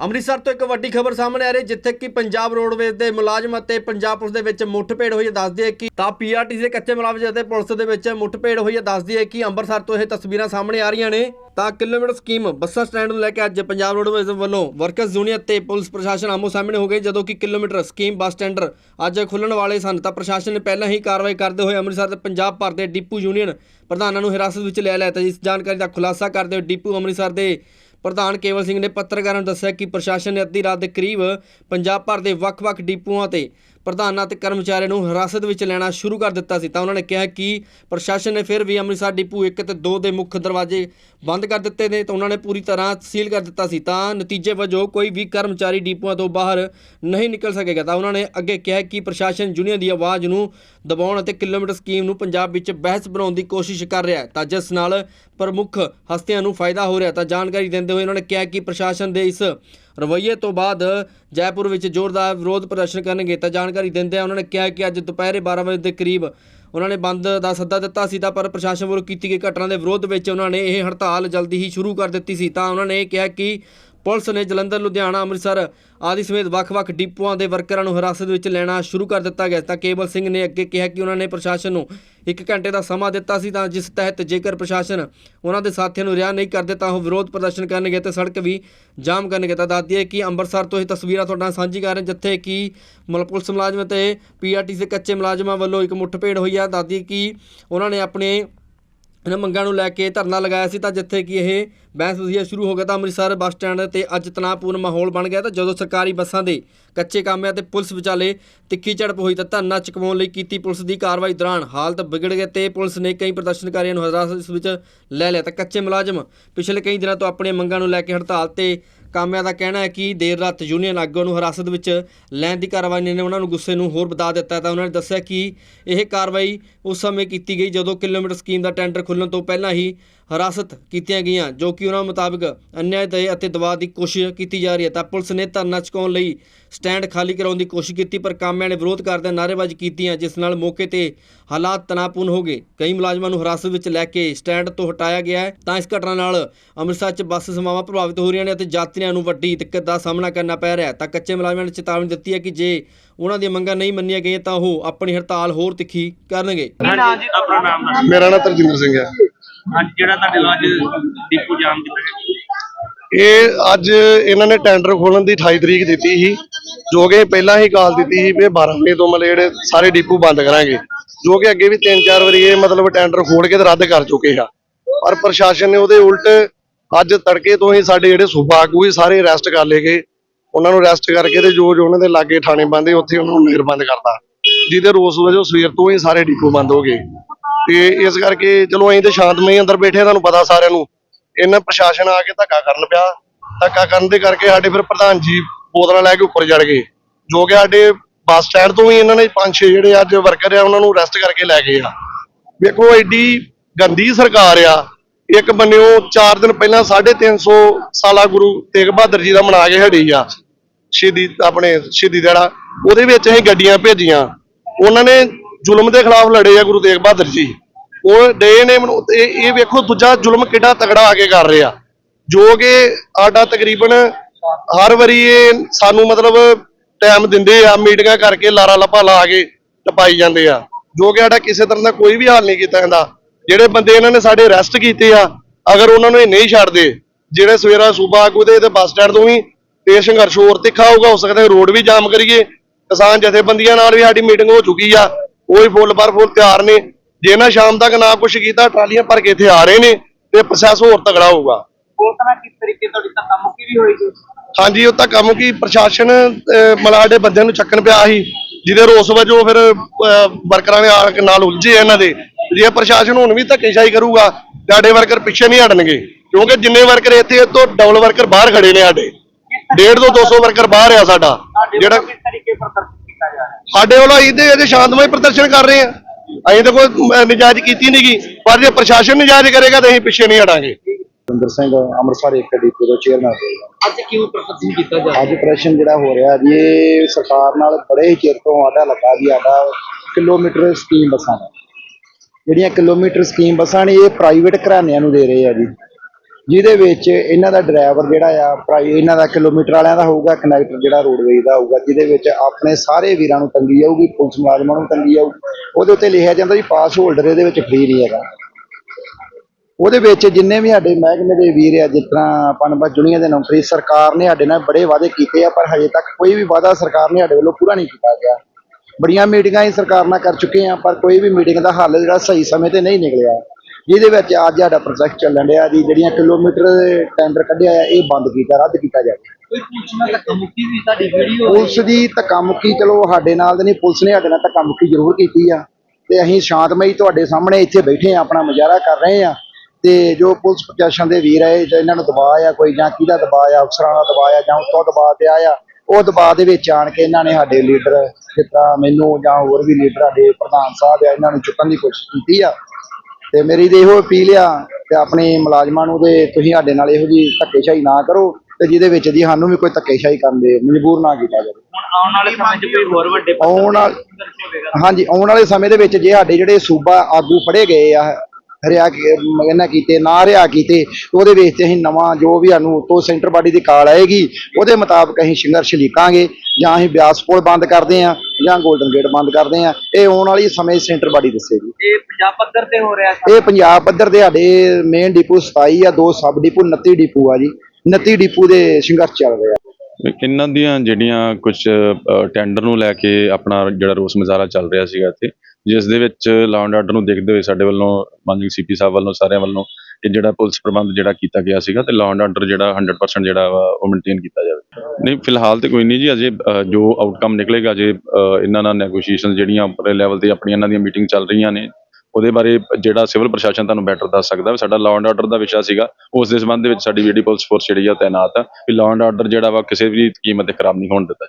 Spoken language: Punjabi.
ਅੰਮ੍ਰਿਤਸਰ ਤੋਂ ਇੱਕ ਵੱਡੀ ਖਬਰ ਸਾਹਮਣੇ ਆ ਰਹੀ ਹੈ, ਜਿੱਥੇ ਕਿ ਪੰਜਾਬ ਰੋਡਵੇਜ਼ ਦੇ ਮੁਲਾਜ਼ਮ ਅਤੇ ਪੰਜਾਬ ਪੁਲਿਸ ਦੇ ਵਿੱਚ ਮੁੱਠਭੇੜ ਹੋਈ ਹੈ। ਦੱਸਦੀ ਹੈ ਕਿ ਤਾਂ ਪੀਆਰਟੀਸੀ ਦੇ ਕੱਚੇ ਮੁਲਾਜ਼ਮ ਅਤੇ ਪੁਲਿਸ ਦੇ ਵਿੱਚ ਮੁੱਠਭੇੜ ਹੋਈ ਹੈ। ਦੱਸਦੀ ਹੈ ਕਿ ਅੰਮ੍ਰਿਤਸਰ ਤੋਂ ਇਹ ਤਸਵੀਰਾਂ ਸਾਹਮਣੇ ਆ ਰਹੀਆਂ ਨੇ। ਤਾਂ ਕਿਲੋਮੀਟਰ ਸਕੀਮ ਬੱਸਾਂ ਸਟੈਂਡ ਨੂੰ ਲੈ ਕੇ ਅੱਜ ਪੰਜਾਬ ਰੋਡਵੇਜ਼ ਵੱਲੋਂ ਵਰਕਰਸ ਯੂਨੀਅਨ ਤੇ ਪੁਲਿਸ ਪ੍ਰਸ਼ਾਸਨ ਆਮੋ ਸਾਹਮਣੇ ਹੋ ਗਏ ਜਦੋਂ ਕਿ ਕਿਲੋਮੀਟਰ ਸਕੀਮ ਬੱਸ ਸਟੈਂਡਰ ਅੱਜ ਖੁੱਲਣ ਵਾਲੇ ਸਨ। ਤਾਂ ਪ੍ਰਸ਼ਾਸਨ ਨੇ ਪਹਿਲਾਂ ਹੀ ਕਾਰਵਾਈ ਕਰਦੇ ਹੋਏ ਅੰਮ੍ਰਿਤਸਰ ਤੇ ਪੰਜਾਬ ਭਰ ਦੇ ਡਿਪੂ ਯੂਨੀਅਨ ਪ੍ਰਧਾਨਾਂ ਨੂੰ ਹਿਰਾਸਤ ਵਿੱਚ ਲਿਆ ਲਿਆ ਤਾਂ ਇਸ ਜਾਣਕਾਰੀ ਦਾ ਖੁਲਾਸਾ ਕਰਦੇ ਹੋਏ ਡਿਪੂ ਅੰਮ੍ਰਿਤਸਰ ਦੇ ਪ੍ਰਧਾਨ ਕੇਵਲ ਸਿੰਘ ਨੇ ਪੱਤਰਕਾਰਾਂ ਨੂੰ ਦੱਸਿਆ ਕਿ ਪ੍ਰਸ਼ਾਸਨ ਨੇ ਅੱਧੀ ਰਾਤ ਦੇ ਕਰੀਬ ਪੰਜਾਬ ਭਰ ਦੇ ਵੱਖ-ਵੱਖ ਡਿਪੂਆਂ ਤੇ ਪ੍ਰਧਾਨਾਂ ਅਤੇ ਕਰਮਚਾਰੀਆਂ ਨੂੰ ਹਿਰਾਸਤ ਵਿੱਚ ਲੈਣਾ ਸ਼ੁਰੂ ਕਰ ਦਿੱਤਾ ਸੀ, ਤਾਂ ਉਹਨਾਂ ਨੇ ਕਿਹਾ ਕਿ ਪ੍ਰਸ਼ਾਸਨ ਨੇ ਫਿਰ ਵੀ ਅੰਮ੍ਰਿਤਸਰ ਡਿਪੂ 1 ਤੇ 2 ਦੇ ਮੁੱਖ ਦਰਵਾਜ਼ੇ ਬੰਦ ਕਰ ਦਿੱਤੇ ਨੇ, ਤਾਂ ਉਹਨਾਂ ਨੇ ਪੂਰੀ ਤਰ੍ਹਾਂ ਸੀਲ ਕਰ ਦਿੱਤਾ ਸੀ, ਤਾਂ ਨਤੀਜੇ ਵਜੋਂ ਕੋਈ ਵੀ ਕਰਮਚਾਰੀ ਡਿਪੂਆਂ ਤੋਂ ਬਾਹਰ ਨਹੀਂ ਨਿਕਲ ਸਕੇਗਾ। ਤਾਂ ਉਹਨਾਂ ਨੇ ਅੱਗੇ ਕਿਹਾ ਕਿ ਪ੍ਰਸ਼ਾਸਨ ਯੂਨੀਅਨ ਦੀ ਆਵਾਜ਼ ਨੂੰ ਦਬਾਉਣ ਅਤੇ ਕਿਲੋਮੀਟਰ ਸਕੀਮ ਨੂੰ ਪੰਜਾਬ ਵਿੱਚ ਬਹਿਸ ਬਣਾਉਣ ਦੀ ਕੋਸ਼ਿਸ਼ ਕਰ ਰਿਹਾ ਹੈ, ਤਾਂ ਜਿਸ ਨਾਲ ਪ੍ਰਮੁੱਖ ਹਸਤੀਆਂ ਨੂੰ ਫਾਇਦਾ ਹੋ ਰਿਹਾ ਤਾਂ ਜਾਣਕਾਰੀ ਦਿੰਦੇ ਹੋਏ ਉਹਨਾਂ ਨੇ ਕਿਹਾ ਕਿ ਪ੍ਰਸ਼ਾਸਨ ਦੇ ਇਸ ਰਵੱਈਏ ਤੋਂ ਬਾਅਦ ਜੈਪੁਰ ਵਿੱਚ ਜ਼ੋਰਦਾਰ ਵਿਰੋਧ ਪ੍ਰਦਰਸ਼ਨ ਕਰਨਗੇ, ਤਾਂ ਜਾਣਕਾਰੀ ਦਿੰਦਿਆਂ ਉਹਨਾਂ ਨੇ ਕਿਹਾ ਕਿ ਅੱਜ ਦੁਪਹਿਰੇ 12 ਵਜੇ ਦੇ ਕਰੀਬ ਉਹਨਾਂ ਨੇ ਬੰਦ ਦਾ ਸੱਦਾ ਦਿੱਤਾ ਸੀ, ਤਾਂ ਪਰ ਪ੍ਰਸ਼ਾਸਨ ਵੱਲੋਂ ਕੀਤੀ ਗਈ ਘਟਨਾ ਦੇ ਵਿਰੋਧ ਵਿੱਚ ਉਹਨਾਂ ਨੇ ਇਹ ਹੜਤਾਲ ਜਲਦੀ ਹੀ ਸ਼ੁਰੂ ਕਰ ਦਿੱਤੀ ਸੀ, ਤਾਂ ਉਹਨਾਂ ਨੇ ਕਿਹਾ ਕਿ ਪੁਲਿਸ ਨੇ ਜਲੰਧਰ, ਲੁਧਿਆਣਾ, ਅੰਮ੍ਰਿਤਸਰ ਆਦਿ ਸਮੇਤ ਵੱਖ-ਵੱਖ ਡਿਪੂਆਂ ਦੇ ਵਰਕਰਾਂ ਨੂੰ ਹਿਰਾਸਤ ਵਿੱਚ ਲੈਣਾ ਸ਼ੁਰੂ ਕਰ ਦਿੱਤਾ ਗਿਆ ਤਾਂ ਕੇਵਲ ਸਿੰਘ ਨੇ ਅੱਗੇ ਕਿਹਾ ਕਿ ਉਹਨਾਂ ਨੇ ਪ੍ਰਸ਼ਾਸਨ ਨੂੰ 1 ਘੰਟੇ ਦਾ ਸਮਾਂ ਦਿੱਤਾ ਸੀ, ਤਾਂ ਜਿਸ ਤਹਿਤ ਜੇਕਰ ਪ੍ਰਸ਼ਾਸਨ ਉਹਨਾਂ ਦੇ ਸਾਥੀਆਂ ਨੂੰ ਰਿਹਾ ਨਹੀਂ ਕਰਦੇ, ਤਾਂ ਉਹ ਵਿਰੋਧ ਪ੍ਰਦਰਸ਼ਨ ਕਰਨਗੇ ਤੇ ਸੜਕ ਵੀ ਜਾਮ ਕਰਨਗੇ। ਤਾਂ ਦੱਸਦੀ ਹੈ ਕਿ ਅੰਮ੍ਰਿਤਸਰ ਤੋਂ ਇਹ ਤਸਵੀਰਾਂ ਤੁਹਾਡੇ ਨਾਲ ਸਾਂਝੀ ਕਰ ਰਹੇ ਜਿੱਥੇ ਕਿ ਮਲ ਪੁਲਿਸ ਮੁਲਾਜ਼ਮ ਤੇ ਪੀਆਰਟੀਸੀ ਦੇ ਕੱਚੇ ਮੁਲਾਜ਼ਮਾਂ ਵੱਲੋਂ ਇੱਕ ਮੁੱਠਭੇੜ ਹੋਈ ਆ। ਦੱਸਦੀ ਕਿ ਉਹਨਾਂ ਨੇ ਆਪਣੇ ਇਹਨਾਂ ਮੰਗਾਂ ਨੂੰ ਲੈ ਕੇ ਧਰਨਾ ਲਗਾਇਆ ਸੀ, ਤਾਂ ਜਿੱਥੇ ਕਿ ਇਹ ਬਹਿਸ ਵਸੀਆ ਸ਼ੁਰੂ ਹੋ ਗਿਆ ਤਾਂ ਅੰਮ੍ਰਿਤਸਰ ਬੱਸ ਸਟੈਂਡ ਤੇ ਅੱਜ ਤਣਾਅਪੂਰਨ ਮਾਹੌਲ ਬਣ ਗਿਆ ਤਾਂ ਜਦੋਂ ਸਰਕਾਰੀ ਬੱਸਾਂ ਦੇ ਕੱਚੇ ਕਾਮਿਆਂ ਤੇ ਪੁਲਿਸ ਵਿਚਾਲੇ ਤਿੱਖੀ ਝੜਪ ਹੋਈ ਤਾਂ ਧਰਨਾ ਚੁਕਵਾਉਣ ਲਈ ਕੀਤੀ ਪੁਲਿਸ ਦੀ ਕਾਰਵਾਈ ਦੌਰਾਨ ਹਾਲਤ ਵਿਗੜ ਗਈ ਤੇ ਪੁਲਿਸ ਨੇ ਕਈ ਪ੍ਰਦਰਸ਼ਨਕਾਰੀਆਂ ਨੂੰ ਹਿਰਾਸਤ ਵਿੱਚ ਲੈ ਲਿਆ ਤਾਂ ਕੱਚੇ ਮੁਲਾਜ਼ਮ ਪਿਛਲੇ ਕਈ ਦਿਨਾਂ ਤੋਂ ਆਪਣੀਆਂ ਮੰਗਾਂ ਨੂੰ ਲੈ ਕੇ ਹੜਤਾਲ ਤੇ ਕਾਮਿਆਂ ਦਾ ਕਹਿਣਾ ਹੈ ਕਿ ਦੇਰ ਰਾਤ ਯੂਨੀਅਨ ਆਗੂਆਂ ਨੂੰ ਹਿਰਾਸਤ ਵਿੱਚ ਲੈਣ ਦੀ ਕਾਰਵਾਈ ਨੇ ਉਹਨਾਂ ਨੂੰ ਗੁੱਸੇ ਨੂੰ ਹੋਰ ਵਧਾ ਦਿੱਤਾ ਤਾਂ ਉਹਨਾਂ ਨੇ ਦੱਸਿਆ ਕਿ ਇਹ ਕਾਰਵਾਈ ਉਸ ਸਮੇਂ ਕੀਤੀ ਗਈ ਜਦੋਂ ਕਿਲੋਮੀਟਰ ਸਕੀਮ ਦਾ ਟੈਂਡਰ ਖੁੱਲ੍ਹਣ ਤੋਂ ਪਹਿਲਾਂ ਹੀ ਹਿਰਾਸਤ ਕੀਤੀਆਂ ਗਈਆਂ ਜੋ ਕਿ ਉਹਨਾਂ ਮੁਤਾਬਕ ਅਨਿਆਏ ਦੇ ਅਤੇ ਦਬਾਅ ਦੀ ਕੋਸ਼ਿਸ਼ ਕੀਤੀ ਜਾ ਰਹੀ ਹੈ। ਤਾਂ ਪੁਲਿਸ ਨੇ ਧਰਨਾ ਚੁਕਾਉਣ ਲਈ ਸਟੈਂਡ ਖਾਲੀ ਕਰਾਉਣ ਦੀ ਕੋਸ਼ਿਸ਼ ਕੀਤੀ ਪਰ ਕਾਮਿਆਂ ਨੇ ਵਿਰੋਧ ਕਰਦਿਆਂ ਨਾਅਰੇਬਾਜ਼ੀ ਕੀਤੀਆਂ ਜਿਸ ਨਾਲ ਮੌਕੇ ਤੇ ਹਾਲਾਤ ਤਣਾਅਪੂਰਨ ਹੋ ਗਏ। ਕਈ ਮੁਲਾਜ਼ਮਾਂ ਨੂੰ ਹਿਰਾਸਤ ਵਿੱਚ ਲੈ ਕੇ ਸਟੈਂਡ ਤੋਂ ਹਟਾਇਆ ਗਿਆ ਹੈ। ਤਾਂ ਇਸ ਘਟਨਾ ਨਾਲ ਅੰਮ੍ਰਿਤਸਰ 'ਚ ਬੱਸ ਸੇਵਾਵਾਂ ਪ੍ਰਭਾਵਿਤ ਹੋ ਰਹੀਆਂ ਨੇ ਅਤੇ ਯਾਤਰੀਆਂ ਨੂੰ ਵੱਡੀ ਦਿੱਕਤ ਦਾ ਸਾਹਮਣਾ ਕਰਨਾ ਪੈ ਰਿਹਾ ਹੈ। ਤਾਂ ਕੱਚੇ ਮੁਲਾਜ਼ਮਾਂ ਨੇ ਚੇਤਾਵਨੀ ਦਿੱਤੀ ਹੈ ਕਿ ਜੇ ਉਹਨਾਂ ਦੀਆਂ ਮੰਗਾਂ ਨਹੀਂ ਮੰਨੀਆਂ ਗਈਆਂ ਤਾਂ ਉਹ ਆਪਣੀ ਹੜਤਾਲ ਹੋਰ ਤਿੱਖੀ ਕਰਨਗੇ। ਮੇਰਾ ਨਾਮ ਤਰਜਿੰਦਰ ਸਿੰਘ ਹੈ। ਹਾਂਜੀ ਜਿਹੜਾ ਤੁਹਾਡੇ ਨਾਲ ਅੱਜ ਡਿਪੂ ਜਾਮ ਕੀਤਾ ਗਿਆ। ਇਹ ਅੱਜ ਇਹਨਾਂ ਨੇ ਟੈਂਡਰ ਖੋਲਣ ਦੀ 28 ਤਰੀਕ ਦਿੱਤੀ ਸੀ, ਜੋ ਕਿ ਪਹਿਲਾਂ ਹੀ ਕਾਲ ਦਿੱਤੀ ਸੀ ਵੀ 12 ਵਜੇ ਤੋਂ ਮਤਲਬ ਜਿਹੜੇ ਸਾਰੇ ਡਿਪੂ ਬੰਦ ਕਰਾਂਗੇ, ਜੋ ਕਿ ਅੱਗੇ ਵੀ ਤਿੰਨ ਚਾਰ ਵਾਰੀ ਇਹ ਮਤਲਬ ਟੈਂਡਰ ਖੋਲ ਕੇ ਤੇ ਰੱਦ ਕਰ ਚੁੱਕੇ ਆ। ਪਰ ਪ੍ਰਸ਼ਾਸਨ ਨੇ ਉਹਦੇ ਉਲਟ ਅੱਜ ਤੜਕੇ ਤੋਂ ਹੀ ਸਾਡੇ ਜਿਹੜੇ ਸੂਬਾ ਆਗੂ ਸੀ ਸਾਰੇ ਅਰੈਸਟ ਕਰ ਲਏ ਗਏ। ਉਹਨਾਂ ਨੂੰ ਅਰੈਸਟ ਕਰਕੇ ਤੇ ਜੋ ਜੋ ਉਹਨਾਂ ਦੇ ਲਾਗੇ ਥਾਣੇ ਬੰਦੇ ਉੱਥੇ ਉਹਨਾਂ ਨੂੰ ਨਗਰ ਬੰਦ ਕਰਤਾ। ਜਿਹਦੇ ਰੋਸ ਵਜੋਂ ਸਵੇਰ ਤੋਂ ਹੀ ਸਾਰੇ ਡਿਪੂ ਬੰਦ ਹੋ ਗਏ। ਤੇ ਇਸ ਕਰਕੇ ਚਲੋ ਅਸੀਂ ਤੇ ਸ਼ਾਂਤਮਈ ਅੰਦਰ ਬੈਠੇ ਤੁਹਾਨੂੰ ਪਤਾ ਸਾਰਿਆਂ ਨੂੰ। ਇਹਨਾਂ ਪ੍ਰਸ਼ਾਸਨ ਆ ਕੇ ਧੱਕਾ ਕਰਨ ਪਿਆ। ਧੱਕਾ ਕਰਨ ਦੇ ਕਰਕੇ ਸਾਡੇ ਫਿਰ ਪ੍ਰਧਾਨ ਜੀ ਬੋਤਲਾਂ ਲੈ ਕੇ ਉੱਪਰ ਚੜ ਗਏ। ਜੋ ਕਿ ਸਾਡੇ ਬੱਸ ਸਟੈਂਡ ਤੋਂ ਵੀ ਇਹਨਾਂ ਨੇ ਪੰਜ ਛੇ ਜਿਹੜੇ ਅੱਜ ਵਰਕਰ ਆ, ਉਹਨਾਂ ਨੂੰ ਅਰੈਸਟ ਕਰਕੇ ਲੈ ਗਏ ਆ। ਵੇਖੋ, ਐਡੀ ਗੰਦੀ ਸਰਕਾਰ ਆ। ਇੱਕ ਬੰਨਿਓ 4 ਦਿਨ ਪਹਿਲਾਂ 350 ਸਾਲਾ ਗੁਰੂ ਤੇਗ ਬਹਾਦਰ ਜੀ ਦਾ ਮਨਾ ਕੇ ਹੜੀ ਆ। ਸ਼ਹੀਦੀ ਆਪਣੇ, ਸ਼ਹੀਦੀ ਦਿਹਾੜਾ। ਉਹਦੇ ਵਿੱਚ ਅਸੀਂ ਗੱਡੀਆਂ ਭੇਜੀਆਂ। ਉਹਨਾਂ ਨੇ ਜ਼ੁਲਮ ਦੇ ਖਿਲਾਫ ਲੜੇ ਆ ਗੁਰੂ ਤੇਗ ਬਹਾਦਰ ਜੀ। ਉਹ ਡੇ ਨੇ ਇਹ ਇਹ ਵੇਖੋ ਦੂਜਾ ਜ਼ੁਲਮ ਕਿੱਡਾ ਤਗੜਾ ਆ ਕੇ ਕਰ ਰਿਹਾ। ਜੋ ਕਿ ਆਡਾ ਤਕਰੀਬਨ ਹਰ ਵਾਰੀ ਇਹ ਸਾਨੂੰ ਮਤਲਬ ਟਾਈਮ ਦਿੰਦੇ ਆ, ਮੀਟਿੰਗਾਂ ਕਰਕੇ ਲਾਰਾ ਲੱਪਾ ਲਾ ਕੇ ਟਪਾਈ ਜਾਂਦੇ ਆ। ਜੋ ਕਿ ਸਾਡਾ ਕਿਸੇ ਤਰ੍ਹਾਂ ਦਾ ਕੋਈ ਵੀ ਹਾਲ ਨਹੀਂ ਕੀਤਾ ਜਾਂਦਾ। ਜਿਹੜੇ ਬੰਦੇ ਇਹਨਾਂ ਨੇ ਸਾਡੇ ਅਰੈਸਟ ਕੀਤੇ ਆ, ਅਗਰ ਉਹਨਾਂ ਨੂੰ ਇਹ ਨਹੀਂ ਛੱਡਦੇ, ਜਿਹੜੇ ਸਵੇਰਾ ਸੂਬਾ ਆਗੂ ਦੇ ਤੇ ਬੱਸ ਸਟੈਂਡ ਤੋਂ ਵੀ ਤੇ ਸੰਘਰਸ਼ ਹੋਰ ਤਿੱਖਾ ਹੋਊਗਾ, ਹੋ ਸਕਦਾ ਰੋਡ ਵੀ ਜਾਮ ਕਰੀਏ। ਕਿਸਾਨ ਜਥੇਬੰਦੀਆਂ ਨਾਲ ਵੀ ਸਾਡੀ ਮੀਟਿੰਗ ਹੋ ਚੁੱਕੀ ਆ। ਵੀ ਫੁੱਲ ਪਰ ਫੁੱਲ ਤਿਆਰ ਨੇ ਜੇ ਨਾ ਸ਼ਾਮ ਤੱਕ ਨਾ ਕੁਝ ਕੀਤਾ ਟਰਾਲੀਆਂ ਭਰ ਕੇ ਇੱਥੇ ਆ ਰਹੇ ਨੇ ਤੇ ਪ੍ਰੋਸੈਸ ਹੋਰ ਤਗੜਾ ਹੋਊਗਾ। ਪੁਲਿਸ ਨਾਲ ਕਿਸ ਤਰੀਕੇ ਤੁਹਾਡੀ ਧੱਕਾ ਮੁੱਕੀ ਵੀ ਹੋਈ ਸੀ? ਹਾਂਜੀ ਉਹ ਤਾਂ ਕੰਮ ਕੀ ਪ੍ਰਸ਼ਾਸਨ ਮਲਾਡੇ ਬੰਦਿਆਂ ਨੂੰ ਚੱਕਣ ਪਿਆ ਸੀ ਜਿਹਦੇ ਰੋਸ ਵਜੋਂ ਫਿਰ ਵਰਕਰਾਂ ਨੇ ਆ ਕੇ ਨਾਲ ਉਲਝੇ ਇਹਨਾਂ ਦੇ। ਜੇ ਪ੍ਰਸ਼ਾਸਨ ਹੁਣ ਵੀ ਧੱਕੇਸ਼ਾਹੀ ਕਰੂਗਾ ਸਾਡੇ ਵਰਕਰ ਪਿੱਛੇ ਨਹੀਂ ਹਟਣਗੇ ਕਿਉਂਕਿ ਜਿੰਨੇ ਵਰਕਰ ਇੱਥੇ ਤੋਂ ਡਬਲ ਵਰਕਰ ਬਾਹਰ ਖੜੇ ਨੇ ਸਾਡੇ। 1.5 ਤੋਂ 200 ਵਰਕਰ ਬਾਹਰ ਆ ਸਾਡਾ ਜਿਹੜਾ ਕਿਸ ਤਰੀਕੇ ਪ੍ਰਦਰਸ਼ਨ ਸਾਡੇ ਵੱਲੋਂ ਅਸੀਂ ਤੇ ਅਜੇ ਸ਼ਾਂਤਮਈ ਪ੍ਰਦਰਸ਼ਨ ਕਰ ਰਹੇ ਆ ਅਸੀਂ ਤਾਂ ਕੋਈ ਨਿਜਾਇਜ਼ ਕੀਤੀ ਨਹੀਂਗੀ ਪਰ ਜੇ ਪ੍ਰਸ਼ਾਸਨ ਨਿਜਾਇਜ਼ ਕਰੇਗਾ ਤਾਂ ਅਸੀਂ ਪਿੱਛੇ ਨਹੀਂ ਹਟਾਂਗੇ। ਸੁੰਦਰ ਸਿੰਘ ਅੰਮ੍ਰਿਤਸਰ ਇੱਕ ਡਿਪੂ ਦਾ ਚੇਅਰਮੈਨ ਅੱਜ ਕਿਉਂ ਪ੍ਰਦਰਸ਼ਨ ਕੀਤਾ ਜਾ ਅੱਜ ਪ੍ਰਸ਼ਨ ਜਿਹੜਾ ਹੋ ਰਿਹਾ ਜੀ ਇਹ ਸਰਕਾਰ ਨਾਲ ਬੜੇ ਹੀ ਚਿਰ ਤੋਂ ਆਡਾ ਲੱਗਾ ਵੀ ਆਡਾ ਕਿਲੋਮੀਟਰ ਸਕੀਮ ਬੱਸਾਂ ਜਿਹੜੀਆਂ ਕਿਲੋਮੀਟਰ ਸਕੀਮ ਬੱਸਾਂ ਨੇ ਇਹ ਪ੍ਰਾਈਵੇਟ ਘਰਾਣਿਆਂ ਨੂੰ ਦੇ ਰਹੇ ਆ ਜੀ। ਜਿਹਦੇ ਵਿੱਚ ਇਹਨਾਂ ਦਾ ਡਰਾਈਵਰ ਜਿਹੜਾ ਆ ਪ੍ਰਾਈ ਇਹਨਾਂ ਦਾ ਕਿਲੋਮੀਟਰ ਵਾਲਿਆਂ ਦਾ ਹੋਊਗਾ ਕਨੈਕਟਰ ਜਿਹੜਾ ਰੋਡਵੇਜ਼ ਦਾ ਹੋਊਗਾ, ਜਿਹਦੇ ਵਿੱਚ ਆਪਣੇ ਸਾਰੇ ਵੀਰਾਂ ਨੂੰ ਤੰਗੀ ਆਊਗੀ, ਪੁਲਿਸ ਮੁਲਾਜ਼ਮਾਂ ਨੂੰ ਤੰਗੀ ਆਊਗੀ ਉਹਦੇ ਉੱਤੇ ਲਿਖਿਆ ਜਾਂਦਾ ਜੀ ਪਾਸ ਹੋਲਡਰ ਇਹਦੇ ਵਿੱਚ ਫ੍ਰੀ ਨਹੀਂ ਹੈਗਾ। ਉਹਦੇ ਵਿੱਚ ਜਿੰਨੇ ਵੀ ਸਾਡੇ ਮਹਿਕਮੇ ਦੇ ਵੀਰ ਆ, ਜਿਸ ਤਰ੍ਹਾਂ ਪਨਬਸ ਜੁਨੀਆ ਦੇ ਨੌਕਰੀ ਸਰਕਾਰ ਨੇ ਸਾਡੇ ਨਾਲ ਬੜੇ ਵਾਅਦੇ ਕੀਤੇ ਆ, ਪਰ ਹਜੇ ਤੱਕ ਕੋਈ ਵੀ ਵਾਅਦਾ ਸਰਕਾਰ ਨੇ ਸਾਡੇ ਵੱਲੋਂ ਪੂਰਾ ਨਹੀਂ ਕੀਤਾ ਗਿਆ। ਬੜੀਆਂ ਮੀਟਿੰਗਾਂ ਹੀ ਸਰਕਾਰ ਨਾਲ ਕਰ ਚੁੱਕੇ ਆ, ਪਰ ਕੋਈ ਵੀ ਮੀਟਿੰਗ ਦਾ ਹੱਲ ਜਿਹੜਾ ਸਹੀ ਸਮੇਂ ਤੇ ਨਹੀਂ ਨਿਕਲਿਆ। ਜਿਹਦੇ ਵਿੱਚ ਅੱਜ ਸਾਡਾ ਪ੍ਰੋਜੈਕਟ ਚੱਲਣ ਡਿਆ ਜੀ ਜਿਹੜੀਆਂ ਕਿਲੋਮੀਟਰ ਟੈਂਡਰ ਕੱਢਿਆ ਆ ਇਹ ਬੰਦ ਕੀਤਾ ਰੱਦ ਕੀਤਾ ਜਾਵੇ ਕੋਈ ਪੁੱਛਣਾ ਵੀ ਵੀਡੀਓ ਪੁਲਿਸ ਦੀ ਧੱਕਾ ਮੁੱਕੀ ਚਲੋ ਸਾਡੇ ਨਾਲ ਤੇ ਨਹੀਂ ਪੁਲਿਸ ਨੇ ਸਾਡੇ ਨਾਲ ਧੱਕਾ ਮੁੱਕੀ ਜ਼ਰੂਰ ਕੀਤੀ ਆ। ਤੇ ਅਸੀਂ ਸ਼ਾਂਤਮਈ ਤੁਹਾਡੇ ਸਾਹਮਣੇ ਇੱਥੇ ਬੈਠੇ ਆ ਆਪਣਾ ਮੁਜ਼ਾਹਰਾ ਕਰ ਰਹੇ ਆ। ਤੇ ਜੋ ਪੁਲਿਸ ਪ੍ਰਸ਼ਾਸਨ ਦੇ ਵੀਰ ਆਏ ਜਾਂ ਇਹਨਾਂ ਨੂੰ ਦਬਾਅ ਆ ਕੋਈ ਜਾਂ ਕਿਹਦਾ ਦਬਾਅ ਆ ਅਫਸਰਾਂ ਦਾ ਦਬਾਅ ਆ ਜਾਂ ਉੱਤੋਂ ਦਬਾਅ ਪਿਆ ਆ ਉਹ ਦਬਾਅ ਦੇ ਵਿੱਚ ਆਣ ਕੇ ਇਹਨਾਂ ਨੇ ਸਾਡੇ ਲੀਡਰ ਤਰ੍ਹਾਂ ਮੈਨੂੰ ਜਾਂ ਹੋਰ ਵੀ ਲੀਡਰ ਸਾਡੇ ਪ੍ਰਧਾਨ ਸਾਹਿਬ ਆ ਇਹਨਾਂ ਨੂੰ ਚੁੱਕਣ ਦੀ ਕੋਸ਼ਿਸ਼ ਕੀਤੀ ਆ। ਤੇ ਮੇਰੀ ਤੇ ਇਹੋ ਅਪੀਲ ਆ ਤੇ ਆਪਣੇ ਮੁਲਾਜ਼ਮਾਂ ਨੂੰ ਤੇ ਤੁਸੀਂ ਸਾਡੇ ਨਾਲ ਇਹੋ ਜੀ ਧੱਕੇਸ਼ਾਹੀ ਨਾ ਕਰੋ ਤੇ ਜਿਹਦੇ ਵਿੱਚ ਦੀ ਸਾਨੂੰ ਵੀ ਕੋਈ ਧੱਕੇਸ਼ਾਹੀ ਕਰਨ ਦੇ ਮਜਬੂਰ ਨਾ ਕੀਤਾ ਜਾਵੇ। ਹੁਣ ਆਉਣ ਵਾਲੇ ਸਮੇਂ 'ਚ ਕੋਈ ਹੋਰ ਵੱਡੇ ਆਉਣ ਵਾਲ- ਹਾਂਜੀ ਆਉਣ ਵਾਲੇ ਸਮੇਂ ਦੇ ਵਿੱਚ ਜੇ ਸਾਡੇ ਜਿਹੜੇ ਸੂਬਾ ਆਗੂ ਫੜੇ ਗਏ ਆ ਹਰਿਆ ਇਹਨਾਂ ਕੀਤੇ ਨਾ ਹਰਿਆ ਕੀਤੇ ਉਹਦੇ ਵਿੱਚ ਤੇ ਅਸੀਂ ਨਵਾਂ ਜੋ ਵੀ ਸਾਨੂੰ ਤੋਂ ਸੈਂਟਰ ਬਾਡੀ ਦੀ ਕਾਲ ਆਏਗੀ ਉਹਦੇ ਮੁਤਾਬਕ ਅਸੀਂ ਸੰਘਰਸ਼ ਲਿਖਾਂਗੇ ਜਾਂ ਅਸੀਂ ਬਿਆਸ ਪੁਲ ਬੰਦ ਕਰਦੇ ਆ ਜਾਂ 골ਡਨ ਗੇਟ ਬੰਦ ਕਰਦੇ ਆ ਇਹ ਆਉਣ ਵਾਲੀ ਸਮੇਂ ਸੈਂਟਰ ਬਾਡੀ ਦੱਸੇਗੀ। ਇਹ ਪੰਜਾਬ ਪੱਧਰ ਤੇ ਹੋ ਰਿਹਾ ਇਹ ਪੰਜਾਬ ਪੱਧਰ ਦੇ ਸਾਡੇ ਮੇਨ ਡਿਪੂ 27 ਆ ਦੋ ਸਬ ਡਿਪੂ 29 ਡਿਪੂ ਆ ਜੀ 29 ਡਿਪੂ ਦੇ ਸੰਘਰਸ਼ ਚੱਲ ਰਿਹਾ। ਇਹਨਾਂ ਦੀਆਂ ਜਿਹੜੀਆਂ ਕੁਝ ਟੈਂਡਰ ਨੂੰ ਲੈ ਕੇ ਆਪਣਾ ਜਿਹੜਾ ਰੋਸ ਮੁਜ਼ਾਹਰਾ ਚੱਲ ਰਿਹਾ ਸੀਗਾ ਇੱਥੇ ਜਿਸ ਦੇ ਵਿੱਚ ਲਾਅ ਐਂਡ ਆਰਡਰ ਨੂੰ ਦੇਖਦੇ ਹੋਏ ਸਾਡੇ ਵੱਲੋਂ, ਮਾਨਯੋਗ ਸੀਪੀ ਸਾਹਿਬ ਵੱਲੋਂ, ਸਾਰਿਆਂ ਵੱਲੋਂ ਇਹ ਜਿਹੜਾ ਪੁਲਿਸ ਪ੍ਰਬੰਧ ਜਿਹੜਾ ਕੀਤਾ ਗਿਆ ਸੀਗਾ ਤੇ ਲਾਅ ਐਂਡ ਆਰਡਰ ਜਿਹੜਾ 100% ਜਿਹੜਾ ਵਾ ਉਹ ਮੇਨਟੇਨ ਕੀਤਾ ਜਾਵੇ। ਨਹੀਂ, ਫਿਲਹਾਲ ਤੇ ਕੋਈ ਨਹੀਂ ਜੀ, ਅਜੇ ਜੋ ਆਊਟਕਮ ਨਿਕਲੇਗਾ, ਅਜੇ ਇਹਨਾਂ ਨਾਲ ਨੈਗੋਸ਼ੀਏਸ਼ਨ ਜਿਹੜੀਆਂ ਉੱਪਰਲੇ ਲੈਵਲ ਤੇ ਆਪਣੀਆਂ ਇਹਨਾਂ ਦੀਆਂ ਮੀਟਿੰਗ ਚੱਲ ਰਹੀਆਂ ਨੇ, ਉਹਦੇ ਬਾਰੇ ਜਿਹੜਾ ਸਿਵਲ ਪ੍ਰਸ਼ਾਸਨ ਤੁਹਾਨੂੰ ਬੈਟਰ ਦੱਸ ਸਕਦਾ ਵੀ ਸਾਡਾ ਲਾਅ ਐਂਡ ਆਰਡਰ ਦਾ ਵਿਸ਼ਾ ਸੀਗਾ, ਉਸ ਦੇ ਸੰਬੰਧ ਦੇ ਵਿੱਚ ਸਾਡੀ ਜਿਹੜੀ ਪੁਲਿਸ ਫੋਰਸ ਜਿਹੜੀ ਆ ਤਾਇਨਾਤ ਆ, ਵੀ ਲਾਅ ਐਂਡ ਆਰਡਰ ਜਿਹੜਾ ਵਾ ਕਿਸੇ ਵੀ ਕੀਮਤ ਤੇ ਖਰਾਬ ਨਹੀਂ ਹੋਣ ਦਿੱਤਾ